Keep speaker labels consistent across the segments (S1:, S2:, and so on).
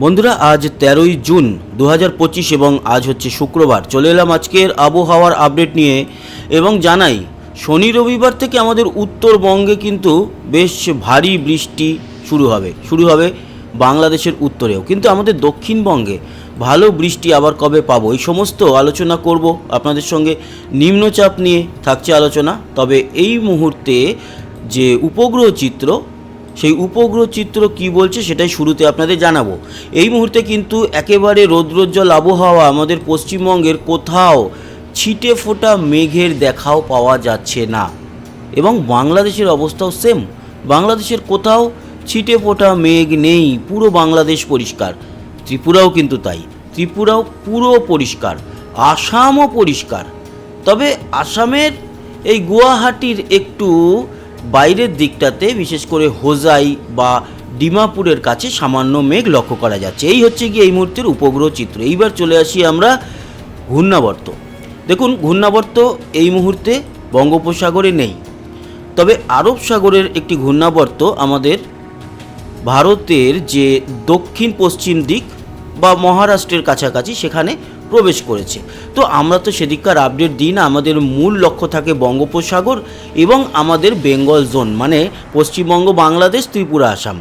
S1: বন্ধুরা, আজ তেরোই জুন দু হাজার পঁচিশ এবং আজ হচ্ছে শুক্রবার। চলে এলাম আজকের আবহাওয়ার আপডেট নিয়ে এবং জানাই, শনি রবিবার থেকে আমাদের উত্তরবঙ্গে কিন্তু বেশ ভারী বৃষ্টি শুরু হবে। শুরু হবে বাংলাদেশের উত্তরেও। কিন্তু আমাদের দক্ষিণবঙ্গে ভালো বৃষ্টি আবার কবে পাবো? এই সমস্ত আলোচনা করব আপনাদের সঙ্গে। নিম্নচাপ নিয়ে থাকছে আলোচনা। তবে এই মুহূর্তে যে উপগ্রহ চিত্র সেই উপগ্রহ চিত্র কি বলছে সেটাই শুরুতে আপনাদের জানাব। এই মুহূর্তে কিন্তু একেবারে রৌদ্রোজ্জ্বল আবহাওয়া আমাদের পশ্চিমবঙ্গের কোথাও ছিটে ফোটা মেঘের দেখাও পাওয়া যাচ্ছে না। এবং বাংলাদেশের অবস্থাও সেম বাংলাদেশের কোথাও ছিটে ফোটা মেঘ নেই, পুরো বাংলাদেশ পরিষ্কার। ত্রিপুরাও কিন্তু তাই। ত্রিপুরাও পুরো পরিষ্কার, আসামও পরিষ্কার। তবে আসামের এই গুয়াহাটির একটু বাইরের দিকটাতে, বিশেষ করে হোজাই বা ডিমাপুরের কাছে সামান্য মেঘ লক্ষ্য করা যাচ্ছে। এই হচ্ছে গিয়ে এই মুহূর্তের উপগ্রহ চিত্র। এইবার চলে আসি আমরা ঘূর্ণাবর্ত। দেখুন, ঘূর্ণাবর্ত এই মুহূর্তে বঙ্গোপসাগরে নেই। তবে আরব সাগরের একটি ঘূর্ণাবর্ত আমাদের ভারতের যে দক্ষিণ পশ্চিম দিক বা মহারাষ্ট্রের কাছাকাছি, সেখানে প্রবেশ করেছে। তো আমরা তো সেদিককার আপডেট দিই না, আমাদের মূল লক্ষ্য থাকে বঙ্গোপসাগর এবং আমাদের বেঙ্গল জোন মানে পশ্চিমবঙ্গ, বাংলাদেশ, ত্রিপুরা, আসাম।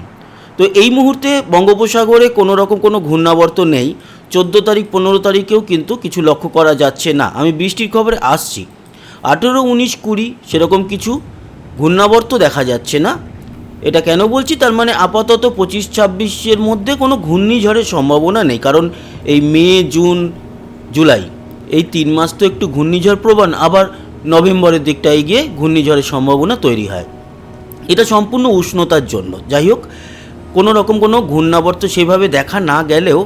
S1: তো এই মুহূর্তে বঙ্গোপসাগরে কোনো রকম কোনো ঘূর্ণাবর্ত নেই। চোদ্দ তারিখ, পনেরো তারিখেও কিন্তু কিছু লক্ষ্য করা যাচ্ছে না। আমি বৃষ্টির খবরে আসছি। আঠেরো, উনিশ, কুড়ি সেরকম কিছু ঘূর্ণাবর্ত দেখা যাচ্ছে না। এটা কেন বলছি? তার মানে আপাতত পঁচিশ, ছাব্বিশের মধ্যে কোনো ঘূর্ণিঝড়ের সম্ভাবনা নেই। কারণ এই মে, জুন জুলাই। এই তিন মাস তো একটু ঘূর্ণিঝড় প্রবণ, আবার নভেম্বরের দিকটায় গিয়ে ঘূর্ণিঝড়ের সম্ভাবনা তৈরি হয়। এটা সম্পূর্ণ উষ্ণতার জন্য। যাই হোক, কোনো রকম কোনো ঘূর্ণাবর্ত সেভাবে দেখা না গেলেও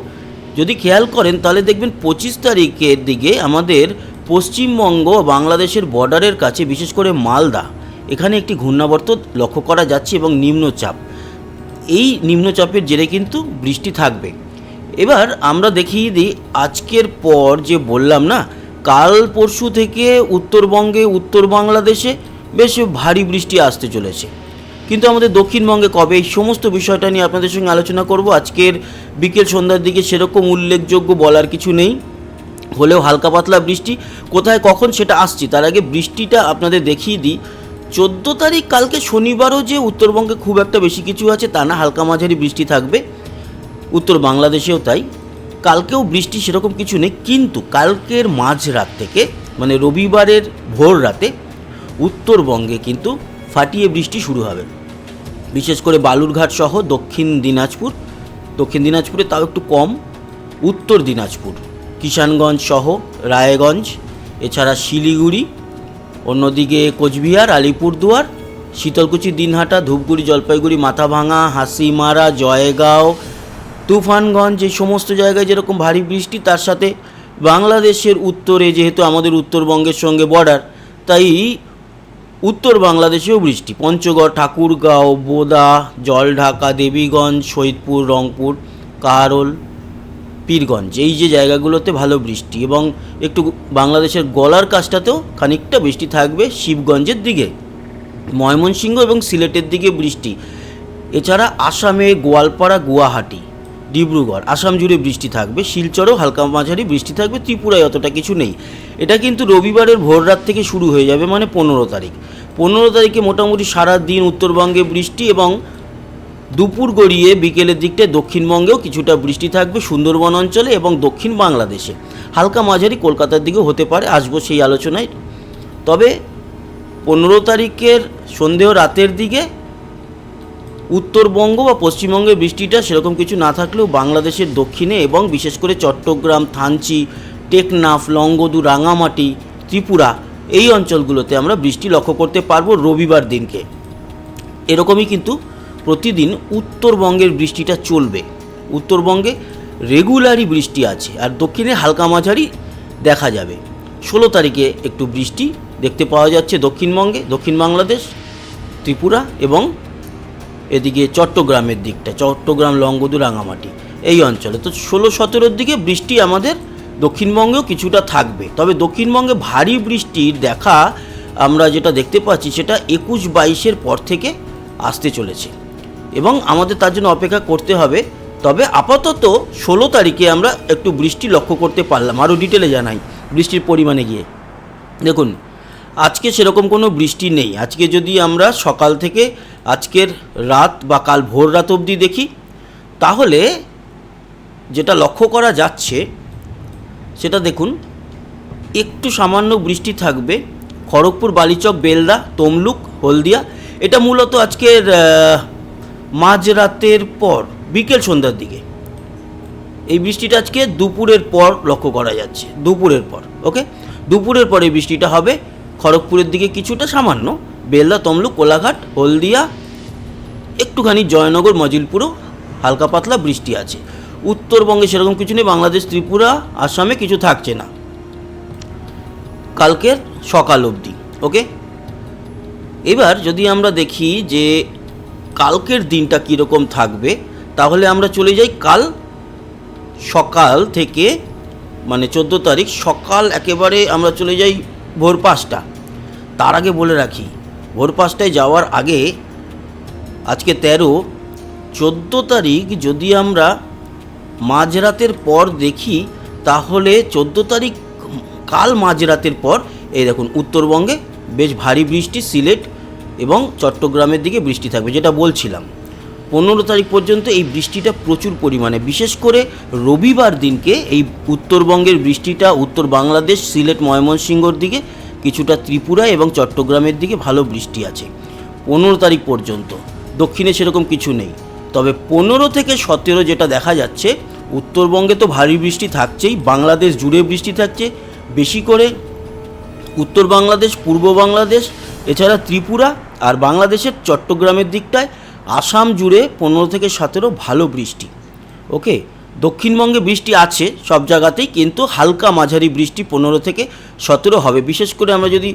S1: যদি খেয়াল করেন, তাহলে দেখবেন পঁচিশ তারিখের দিকে আমাদের পশ্চিমবঙ্গ বাংলাদেশের বর্ডারের কাছে, বিশেষ করে মালদা, এখানে একটি ঘূর্ণাবর্ত লক্ষ্য করা যাচ্ছে এবং নিম্নচাপ। এই নিম্নচাপের জেরে কিন্তু বৃষ্টি থাকবে। এবার আমরা দেখিয়ে দিই আজকের পর যে বললাম না, কাল পরশু থেকে উত্তরবঙ্গে, উত্তর বাংলাদেশে বেশ ভারী বৃষ্টি আসতে চলেছে। কিন্তু আমাদের দক্ষিণবঙ্গে কবে? এই সমস্ত বিষয়টা নিয়ে আপনাদের সঙ্গে আলোচনা করব। আজকের বিকেল সন্ধ্যার দিকে সেরকম উল্লেখযোগ্য বলার কিছু নেই। হলেও হালকা পাতলা বৃষ্টি। কোথায় কখন সেটা আসছি? তার আগে বৃষ্টিটা আপনাদের দেখিয়ে দিই। চোদ্দ তারিখ কালকে শনিবারও যে উত্তরবঙ্গে খুব একটা বেশি কিছু আছে, তা না, হালকা মাঝারি বৃষ্টি থাকবে। উত্তর বাংলাদেশেও তাই। কালকেও বৃষ্টি সেরকম কিছু নেই, কিন্তু কালকের মাঝরাত থেকে মানে রবিবারের ভোর রাতে, উত্তরবঙ্গে কিন্তু ফাটিয়ে বৃষ্টি শুরু হবে। বিশেষ করে বালুরঘাট সহ দক্ষিণ দিনাজপুর, দক্ষিণ দিনাজপুরে তাও একটু কম, উত্তর দিনাজপুর, কিষানগঞ্জ সহ রায়গঞ্জ, এছাড়া শিলিগুড়ি, অন্যদিকে কোচবিহার, আলিপুরদুয়ার, শীতলকুচি, দিনহাটা, ধূপগুড়ি, জলপাইগুড়ি, মাথাভাঙা, হাসিমারা, জয়গাঁও তুফানগঞ্জ এই সমস্ত জায়গায় যেরকম ভারী বৃষ্টি, তার সাথে বাংলাদেশের উত্তরে, যেহেতু আমাদের উত্তরবঙ্গের সঙ্গে বর্ডার তাই উত্তর বাংলাদেশেও বৃষ্টি। পঞ্চগড়, ঠাকুরগাঁও, বোদা, জলঢাকা, দেবীগঞ্জ শহীদপুর রংপুর, কারল, পীরগঞ্জ, এই যে জায়গাগুলোতে ভালো বৃষ্টি এবং একটু বাংলাদেশের গলার কাছটাতেও খানিকটা বৃষ্টি থাকবে শিবগঞ্জের দিকে। ময়মনসিংহ এবং সিলেটের দিকে বৃষ্টি। এছাড়া আসামে গোয়ালপাড়া, গুয়াহাটি। ডিব্রুগড়। আসাম জুড়ে বৃষ্টি থাকবে, শিলচরেও হালকা মাঝারি বৃষ্টি থাকবে, ত্রিপুরায় অতটা কিছু নেই। এটা কিন্তু রবিবারের ভোর রাত থেকে শুরু হয়ে যাবে মানে পনেরো তারিখ। পনেরো তারিখে মোটামুটি সারা দিন উত্তরবঙ্গে বৃষ্টি এবং দুপুর গড়িয়ে বিকেলের দিকটায় দক্ষিণবঙ্গেও কিছুটা বৃষ্টি থাকবে সুন্দরবন অঞ্চলে এবং দক্ষিণ বাংলাদেশে। হালকা মাঝারি কলকাতার দিকেও হতে পারে, আসব সেই আলোচনায়। তবে পনেরো তারিখের সন্ধেহ রাতের দিকে উত্তরবঙ্গ বা পশ্চিমবঙ্গের বৃষ্টিটা সেরকম কিছু না থাকলেও বাংলাদেশের দক্ষিণে এবং বিশেষ করে চট্টগ্রাম, থানচি, টেকনাফ লঙ্গদু রাঙামাটি, ত্রিপুরা এই অঞ্চলগুলোতে আমরা বৃষ্টি লক্ষ্য করতে পারব রবিবার দিনকে। এরকমই কিন্তু প্রতিদিন উত্তরবঙ্গের বৃষ্টিটা চলবে। উত্তরবঙ্গে রেগুলারই বৃষ্টি আছে আর দক্ষিণে হালকা মাঝারি দেখা যাবে। ষোলো তারিখে একটু বৃষ্টি দেখতে পাওয়া যাচ্ছে দক্ষিণবঙ্গে, দক্ষিণ বাংলাদেশ, ত্রিপুরা এবং এদিকে চট্টগ্রামের দিকটা, চট্টগ্রাম, লংগদু, রাঙামাটি, এই অঞ্চলে। তো ষোলো সতেরোর দিকে বৃষ্টি আমাদের দক্ষিণবঙ্গেও কিছুটা থাকবে। তবে দক্ষিণবঙ্গে ভারী বৃষ্টির দেখা আমরা যেটা দেখতে পাচ্ছি, সেটা একুশ বাইশের পর থেকে আসতে চলেছে। এবং আমাদের তার জন্য অপেক্ষা করতে হবে। তবে আপাতত ষোলো তারিখে আমরা একটু বৃষ্টি লক্ষ্য করতে পারলাম। আরও ডিটেলে জানাই বৃষ্টির পরিমাণে গিয়ে। দেখুন, আজকে সেরকম কোনো বৃষ্টি নেই। আজকে যদি আমরা সকাল থেকে আজকের রাত বা কাল ভোর রাত অবধি দেখি। তাহলে যেটা লক্ষ্য করা যাচ্ছে, সেটা দেখুন, একটু সামান্য বৃষ্টি থাকবে। খড়গপুর, বালিচক, বেলদা, তমলুক, হলদিয়া, এটা মূলত আজকের মাঝরাতের পর, বিকেল সন্ধ্যার দিকে। এই বৃষ্টিটা আজকে দুপুরের পর লক্ষ্য করা যাচ্ছে, দুপুরের পর ওকে দুপুরের পর এই বৃষ্টিটা হবে, খড়গপুরের দিকে কিছুটা সামান্য। বেলদা তমলুক, কোলাঘাট, হলদিয়া, একটুখানি জয়নগর, মজিলপুরও হালকা পাতলা বৃষ্টি আছে। উত্তরবঙ্গে সেরকম কিছু নেই, বাংলাদেশ, ত্রিপুরা, আসামে কিছু থাকছে না। কালকের সকাল অবধি, ওকে? এবার যদি আমরা দেখি যে কালকের দিনটা কীরকম থাকবে, তাহলে আমরা চলে যাই কাল সকাল থেকে মানে চোদ্দ তারিখ সকাল একেবারে আমরা চলে যাই ভোর পাঁচটা। তার আগে বলে রাখি ভোর পাঁচটায় যাওয়ার আগে আজকে তেরো, চোদ্দ তারিখ যদি আমরা মাঝরাতের পর দেখি, তাহলে চোদ্দ তারিখ কাল মাঝরাতের পর, এই দেখুন, উত্তরবঙ্গে বেশ ভারী বৃষ্টি, সিলেট এবং চট্টগ্রামের দিকে বৃষ্টি থাকবে, যেটা বলছিলাম। পনেরো তারিখ পর্যন্ত এই বৃষ্টিটা প্রচুর পরিমাণে, বিশেষ করে রবিবার দিনকে এই উত্তরবঙ্গের বৃষ্টিটা, উত্তর বাংলাদেশ, সিলেট, ময়মনসিংহর দিকে কিছুটা ত্রিপুরা এবং চট্টগ্রামের দিকে ভালো বৃষ্টি আছে। পনেরো তারিখ পর্যন্ত। দক্ষিণে সেরকম কিছু নেই। তবে পনেরো থেকে সতেরো যেটা দেখা যাচ্ছে, উত্তরবঙ্গে তো ভারী বৃষ্টি থাকছেই, বাংলাদেশ জুড়ে বৃষ্টি থাকছে। বেশি করে উত্তর বাংলাদেশ, পূর্ব বাংলাদেশ, এছাড়া ত্রিপুরা আর বাংলাদেশের চট্টগ্রামের দিকটায় আসাম জুড়ে পনেরো থেকে সতেরো ভালো বৃষ্টি। ওকে? দক্ষিণবঙ্গে বৃষ্টি আছে সব জায়গাতেই, কিন্তু হালকা মাঝারি বৃষ্টি পনেরো থেকে সতেরো হবে। বিশেষ করে আমরা যদি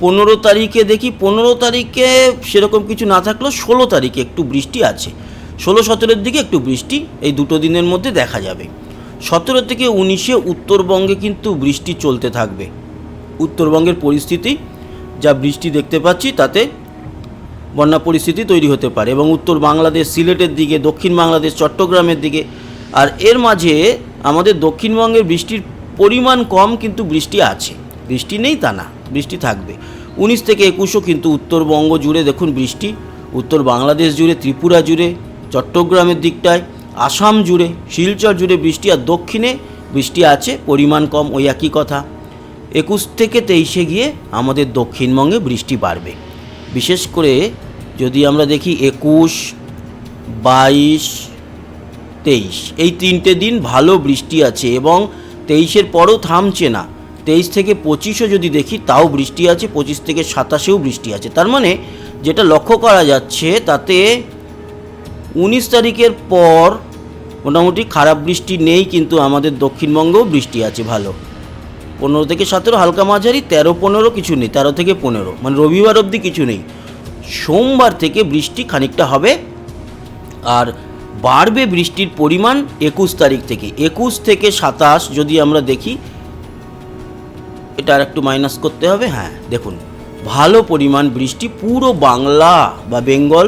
S1: পনেরো তারিখে দেখি, পনেরো তারিখে সেরকম কিছু না থাকলেও ষোলো তারিখে একটু বৃষ্টি আছে। ষোলো সতেরোর দিকে একটু বৃষ্টি, এই দুটো দিনের মধ্যে দেখা যাবে। সতেরো থেকে উনিশে উত্তরবঙ্গে কিন্তু বৃষ্টি চলতে থাকবে। উত্তরবঙ্গের পরিস্থিতি, যা বৃষ্টি দেখতে পাচ্ছি, তাতে বন্যা পরিস্থিতি তৈরি হতে পারে। এবং উত্তর বাংলাদেশ সিলেটের দিকে, দক্ষিণ বাংলাদেশ, চট্টগ্রামের দিকে আর এর মাঝে আমাদের দক্ষিণবঙ্গের বৃষ্টির পরিমাণ কম, কিন্তু বৃষ্টি আছে। বৃষ্টি নেই তা না, বৃষ্টি থাকবে। উনিশ থেকে একুশও কিন্তু উত্তরবঙ্গ জুড়ে দেখুন বৃষ্টি। উত্তর বাংলাদেশ জুড়ে, ত্রিপুরা জুড়ে, চট্টগ্রামের দিকটায়, আসাম জুড়ে, শিলচর জুড়ে বৃষ্টি আর দক্ষিণে বৃষ্টি আছে, পরিমাণ কম, ওই একই কথা। একুশ থেকে তেইশে গিয়ে আমাদের দক্ষিণবঙ্গে বৃষ্টি বাড়বে। বিশেষ করে যদি আমরা দেখি একুশ, বাইশ তেইশ। এই তিনটে দিন ভালো বৃষ্টি আছে এবং তেইশের পরও থামছে না। তেইশ থেকে পঁচিশও যদি দেখি, তাও বৃষ্টি আছে, পঁচিশ থেকে সাতাশেও বৃষ্টি আছে। তার মানে যেটা লক্ষ্য করা যাচ্ছে, তাতে উনিশ তারিখের পর মোটামুটি খারাপ বৃষ্টি নেই, কিন্তু আমাদের দক্ষিণবঙ্গেও বৃষ্টি আছে ভালো। পনেরো থেকে সতেরো, হালকা মাঝারি, তেরো, পনেরো কিছু নেই, তেরো থেকে পনেরো। মানে রবিবার অবধি কিছু নেই। সোমবার থেকে বৃষ্টি খানিকটা হবে, আর বাড়বে বৃষ্টির পরিমাণ একুশ তারিখ থেকে। একুশ থেকে সাতাশ যদি আমরা দেখি, এটা আর একটু মাইনাস করতে হবে হ্যাঁ দেখুন, ভালো পরিমাণ বৃষ্টি পুরো বাংলা বা বেঙ্গল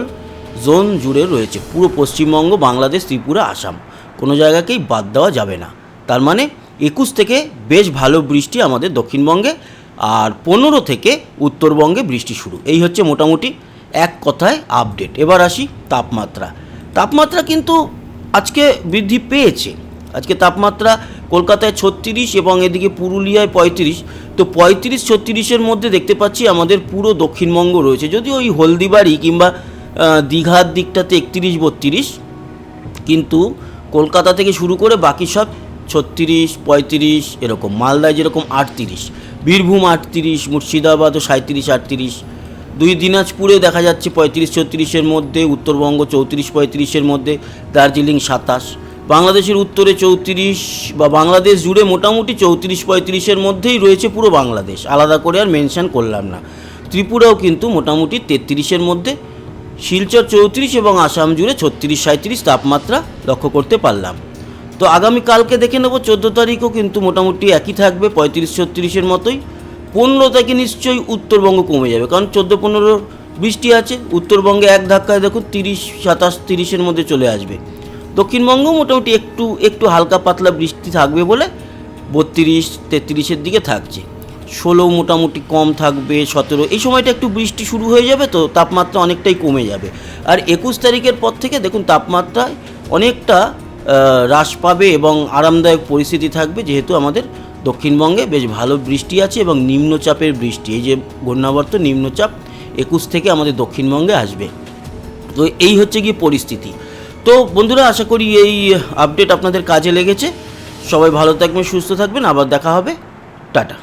S1: জোন জুড়ে রয়েছে। পুরো পশ্চিমবঙ্গ, বাংলাদেশ, ত্রিপুরা, আসাম, কোনো জায়গাকেই বাদ দেওয়া যাবে না। তার মানে একুশ থেকে বেশ ভালো বৃষ্টি আমাদের দক্ষিণবঙ্গে আর পনেরো থেকে উত্তরবঙ্গে বৃষ্টি শুরু। এই হচ্ছে মোটামুটি এক কথায় আপডেট এবার আসি তাপমাত্রা। তাপমাত্রা কিন্তু আজকে বৃদ্ধি পেয়েছে। আজকে তাপমাত্রা কলকাতায় ছত্রিশ এবং এদিকে পুরুলিয়ায় পঁয়ত্রিশ। তো পঁয়ত্রিশ, ছত্রিশের মধ্যে দেখতে পাচ্ছি আমাদের পুরো দক্ষিণবঙ্গ রয়েছে। যদিও ওই হলদিবাড়ি কিংবা দীঘার দিকটাতে একত্রিশ, বত্রিশ, কিন্তু কলকাতা থেকে শুরু করে বাকি সব ছত্রিশ, পঁয়ত্রিশ এরকম, মালদায় যেরকম আটত্রিশ, বীরভূম আটত্রিশ মুর্শিদাবাদ ও সাঁত্রিশ আটত্রিশ দুই দিনাজপুরে দেখা যাচ্ছে পঁয়ত্রিশ ছত্রিশের মধ্যে, উত্তরবঙ্গ চৌত্রিশ পঁয়ত্রিশের মধ্যে, দার্জিলিং সাতাশ। বাংলাদেশের উত্তরে চৌত্রিশ বা বাংলাদেশ জুড়ে মোটামুটি চৌত্রিশ পঁয়ত্রিশের মধ্যেই রয়েছে পুরো বাংলাদেশ। আলাদা করে আর মেনশান করলাম না। ত্রিপুরাও কিন্তু মোটামুটি তেত্রিশের মধ্যে, শিলচর চৌত্রিশ এবং আসাম জুড়ে ছত্রিশ সাঁত্রিশ তাপমাত্রা লক্ষ্য করতে পারলাম। তো আগামীকালকে দেখে নেব, চোদ্দ তারিখও কিন্তু মোটামুটি একই থাকবে, পঁয়ত্রিশ ছত্রিশের মতোই। পনেরো থেকে নিশ্চয়ই উত্তরবঙ্গ কমে যাবে। কারণ চোদ্দ পনেরো বৃষ্টি আছে, উত্তরবঙ্গে এক ধাক্কায় দেখুন, তিরিশ, সাতাশ, তিরিশের মধ্যে চলে আসবে। দক্ষিণবঙ্গ মোটামুটি একটু একটু হালকা পাতলা বৃষ্টি থাকবে বলে বত্রিশ, তেত্রিশের দিকে থাকছে। ষোলো মোটামুটি কম থাকবে, সতেরো, এই সময়টা একটু বৃষ্টি শুরু হয়ে যাবে তো তাপমাত্রা অনেকটাই কমে যাবে। আর একুশ তারিখের পর থেকে দেখুন তাপমাত্রায় অনেকটা হ্রাস পাবে এবং আরামদায়ক পরিস্থিতি থাকবে যেহেতু আমাদের দক্ষিণবঙ্গে বেশ ভালো বৃষ্টি আছে এবং নিম্নচাপের বৃষ্টি। এই যে ঘূর্ণাবর্ত, নিম্নচাপ একুশ থেকে আমাদের দক্ষিণবঙ্গে আসবে। তো এই হচ্ছে গিয়ে পরিস্থিতি। তো বন্ধুরা, আশা করি এই আপডেট আপনাদের কাজে লেগেছে। সবাই ভালো থাকবেন, সুস্থ থাকবেন। আবার দেখা হবে। টাটা।